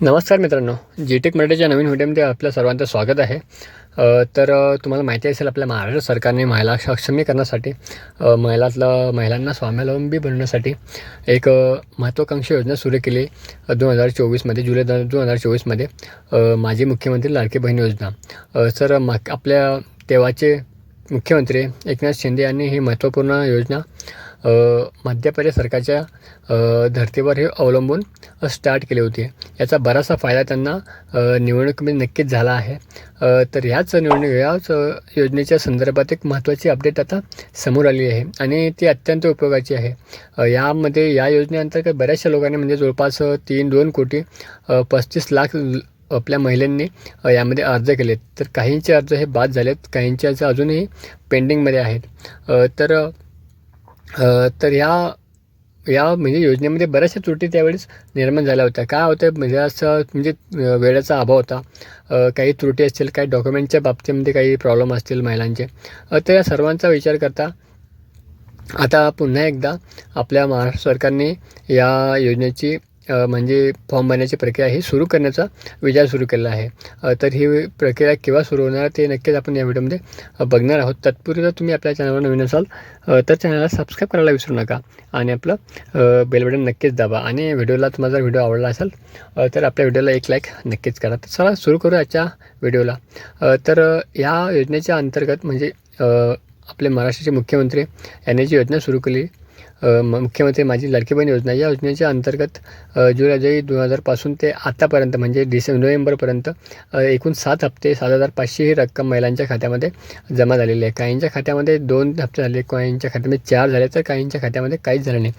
नमस्कार मित्रांनो जी टेक मराठीच्या नवीन व्हिडिओमध्ये आपल्या सर्वांचं स्वागत आहे. तर तुम्हाला माहिती असेल आपल्या महाराष्ट्र सरकारने महिला सक्षमीकरणासाठी महिलातलं महिलांना स्वावलंबी बनवण्यासाठी एक महत्त्वाकांक्षी योजना सुरू केली दोन हजार चोवीसमध्ये जुलै दोन हजार चोवीसमध्ये माजी मुख्यमंत्री लाडकी बहीण योजना. सर मा आपल्या तेव्हाचे मुख्यमंत्री एकनाथ शिंदे यांनी ही महत्त्वपूर्ण योजना मध्य प्रदेश सरकारच्या धर्तीवर हे अवलंबून स्टार्ट केली होती. याचा बराचसा फायदा त्यांना निवडणुकीमध्ये नक्कीच झाला आहे. तर ह्याच निवडणूक ह्याच योजनेच्या संदर्भात एक महत्त्वाची अपडेट आता समोर आली आहे आणि ती अत्यंत उपयोगाची आहे. यामध्ये या योजनेअंतर्गत बऱ्याचशा लोकांनी म्हणजे जवळपास तीन दोन कोटी पस्तीस लाख आपल्या महिलांनी यामध्ये अर्ज केलेत. तर काहींचे अर्ज हे बाद झालेत काहींचे अर्ज अजूनही पेंडिंगमध्ये आहेत. तर तर ह्या या म्हणजे योजनेमध्ये बऱ्याचशा त्रुटी त्यावेळेस निर्माण झाल्या होत्या. काय होतं म्हणजे असं म्हणजे वेळेचा अभाव होता. काही त्रुटी असतील काही डॉक्युमेंटच्या बाबतीमध्ये काही प्रॉब्लेम असतील महिलांचे. तर या सर्वांचा विचार करता आता पुन्हा एकदा आपल्या महाराष्ट्र सरकारने या योजनेची म्हणजे फॉर्म भरण्याची प्रक्रिया ही सुरू करण्याचा विचार सुरू केला आहे. तर ही प्रक्रिया केव्हा सुरू होणार ते नक्कीच आपण या व्हिडिओमध्ये बघणार आहोत. तत्पूर्वी जर तुम्ही आपल्या चॅनलवर नवीन असाल तर चॅनलला सबस्क्राईब करायला विसरू नका आणि आपलं बेल बटन नक्कीच दाबा आणि व्हिडिओला तुम्हाला जर व्हिडिओ आवडला असेल तर आपल्या व्हिडिओला एक लाईक नक्कीच करा. तर चला सुरू करू आजच्या व्हिडिओला. तर ह्या या योजनेच्या अंतर्गत म्हणजे आपले महाराष्ट्राचे मुख्यमंत्री यांनी जी योजना सुरू केली मुख्यमंत्री माझी लाडकी बहीण योजना या योजनेच्या अंतर्गत जुलै जुलै दोन हजारपासून ते आत्तापर्यंत म्हणजे डिसेंबर नोव्हेंबरपर्यंत एकूण सात हप्ते सात हजार पाचशे ही रक्कम महिलांच्या खात्यामध्ये जमा झालेली आहे. काहींच्या खात्यामध्ये दोन हप्ते झाले काहींच्या खात्यामध्ये चार झाले तर काहींच्या खात्यामध्ये काहीच झालं नाही.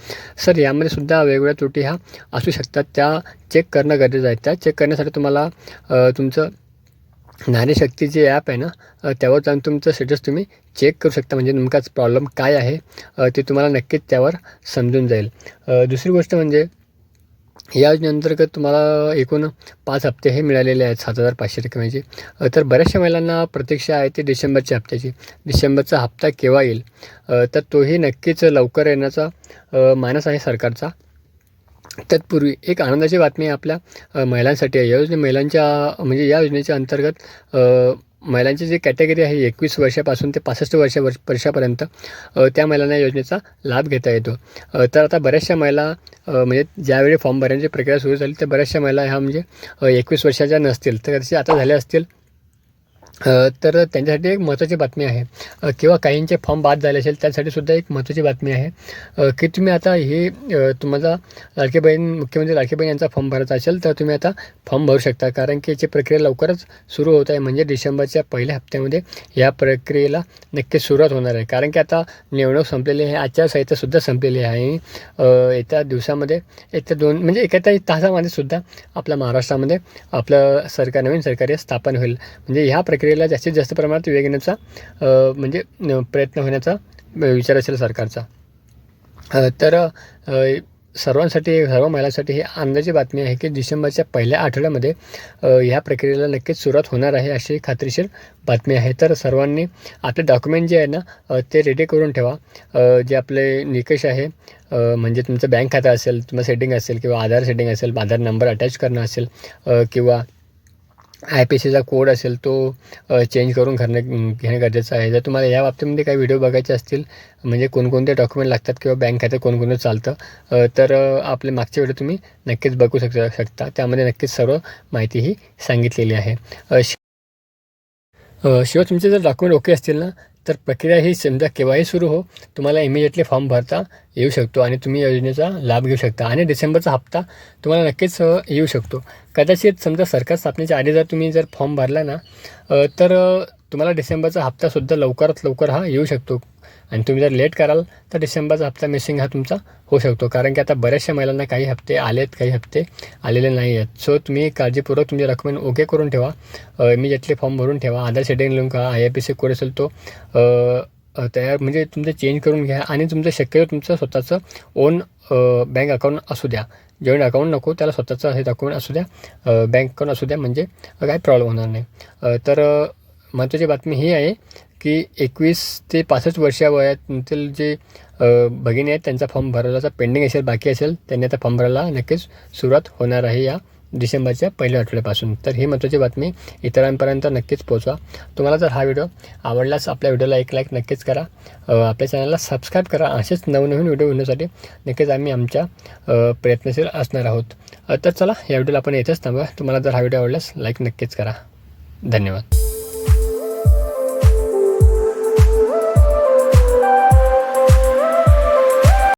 सर यामध्ये सुद्धा वेगवेगळ्या त्रुटी ह्या असू शकतात. त्या चेक करणं गरजेचं आहे. त्या चेक करण्यासाठी तुम्हाला तुमचं नारी जे ॲप आहे ना त्यावर जाऊन तुमचं स्टेटस तुम्ही चेक करू शकता. म्हणजे नेमकाच प्रॉब्लेम काय आहे ते तुम्हाला नक्कीच त्यावर समजून जाईल. दुसरी गोष्ट म्हणजे या योजनेअंतर्गत तुम्हाला एकूण पाच हप्ते हे मिळालेले आहेत सात हजार पाचशे रकमेचे. तर बऱ्याचशा महिलांना प्रतीक्षा आहे ती डिसेंबरच्या हप्त्याची. डिसेंबरचा हप्ता केव्हा येईल? तर तोही नक्कीच लवकर येण्याचा मानस आहे सरकारचा. तत्पूर्वी एक आनंदाची बातमी आपल्या महिलांसाठी आहे. या योजने महिलांच्या म्हणजे या योजनेच्या अंतर्गत महिलांची जी कॅटेगरी आहे एकवीस वर्षापासून ते पासष्ट वर्षा वर्ष वर्षापर्यंत त्या महिलांना या योजनेचा लाभ घेता येतो. तर आता बऱ्याचशा महिला म्हणजे ज्यावेळी फॉर्म भरण्याची प्रक्रिया सुरू झाली तर बऱ्याचशा महिला ह्या म्हणजे एकवीस वर्षाच्या नसतील. तर कदाचित आता झाल्या असतील तर त्यांच्यासाठी एक महत्त्वाची बातमी आहे. किंवा काहींचे फॉर्म बाद झाले असेल त्यासाठी सुद्धा एक महत्त्वाची बातमी आहे. की तुम्ही आता हे तुम्हाला लाडकी बहीण मुख्यमंत्री लाडकी बहीण यांचा फॉर्म भरायचा असेल तर तुम्ही आता फॉर्म भरू शकता. कारण की याची प्रक्रिया लवकरच सुरू होत आहे. म्हणजे डिसेंबरच्या पहिल्या हप्त्यामध्ये या प्रक्रियेला नक्कीच सुरुवात होणार आहे. कारण की आता निवडणूक संपलेली आहे. आचारसंहितासुद्धा संपलेली आहे. आणि येत्या दिवसामध्ये येत्या दोन म्हणजे एका तासामध्ये सुद्धा आपल्या महाराष्ट्रामध्ये आपलं सरकार नवीन सरकार स्थापन होईल. म्हणजे ह्या प्रक्रिया प्रक्रियेला जास्तीत जास्त प्रमाणात वेग येण्याचा म्हणजे प्रयत्न होण्याचा विचार असेल सरकारचा. तर सर्वांसाठी सर्व महिलांसाठी ही आनंदाची बातमी आहे की डिसेंबरच्या पहिल्या आठवड्यामध्ये ह्या प्रक्रियेला नक्कीच सुरुवात होणार आहे अशी खात्रीशीर बातमी आहे. तर सर्वांनी आपले डॉक्युमेंट जे आहे ना ते रेडी करून ठेवा. जे आपले निकष आहे म्हणजे तुमचं बँक खातं असेल तुमचं सेटिंग असेल किंवा आधार सेटिंग असेल आधार नंबर अटॅच करणं असेल किंवा आय पी सीचा कोड असेल तो चेंज करून घरणं घेणं गरजेचं आहे. जर तुम्हाला या बाबतीमध्ये काही व्हिडिओ बघायचे असतील म्हणजे कोणकोणते डॉक्युमेंट लागतात किंवा बँक खात्यात कोणकोणतं चालतं तर आपले मागचे व्हिडिओ तुम्ही नक्कीच बघू शकता शकता. त्यामध्ये नक्कीच सर्व माहिती ही सांगितलेली आहे. शिवाय तुमचे जर डॉक्युमेंट ओके असतील ना तर प्रक्रिया ही समजा केव्हाही सुरू हो तुम्हाला इमिजिएटली फॉर्म भरता येऊ शकतो आणि तुम्ही योजनेचा लाभ घेऊ शकता. आणि डिसेंबरचा हप्ता तुम्हाला नक्कीच येऊ शकतो. कदाचित समजा सरकार स्थापनेच्या आधी जर तुम्ही जर फॉर्म भरला ना तर तुम्हाला डिसेंबरचा हप्तासुद्धा लवकरात लवकर हा येऊ शकतो. आणि तुम्ही जर लेट कराल तर डिसेंबरचा हप्ता मिसिंग हा तुमचा होऊ शकतो. कारण की आता बऱ्याचशा महिलांना काही हप्ते आलेत काही हप्ते आलेले नाही आहेत सो तुम्ही काळजीपूर्वक तुमचे डॉक्युमेंट ओके करून ठेवा. इमिजिएटली फॉर्म भरून ठेवा. आधार सेटिंग लिहून का I I P C code असेल तो तयार म्हणजे तुमचं चेंज करून घ्या. आणि तुमचं शक्यतो तुमचं स्वतःचं ओन बँक अकाउंट असू द्या. जॉईंट अकाउंट नको त्याला स्वतःचं हे डॉक्युमेंट असू द्या. बँक अकाउंट असू द्या. म्हणजे काही प्रॉब्लेम होणार नाही. तर महत्त्वाची बातमी ही आहे की एकवीस ते पासष्ट वर्षा वयातील जे भगिनी आहेत त्यांचा फॉर्म भरायचा पेंडिंग असेल बाकी असेल त्यांनी आता फॉर्म भरायला नक्कीच सुरुवात होणार आहे या डिसेंबरच्या पहिल्या आठवड्यापासून. तर ही महत्त्वाची बातमी इतरांपर्यंत नक्कीच पोहोचवा. तुम्हाला जर हा व्हिडिओ आवडलाच आपल्या व्हिडिओला एक लाईक नक्कीच करा. आपल्या चॅनलला सबस्क्राईब करा. असेच नवनवीन व्हिडिओ होण्यासाठी नक्कीच आम्ही आमच्या प्रयत्नशील असणार आहोत. तर चला या व्हिडिओला आपण येथेच थांबवा तुम्हाला जर हा व्हिडिओ आवडल्यास लाईक नक्कीच करा. धन्यवाद.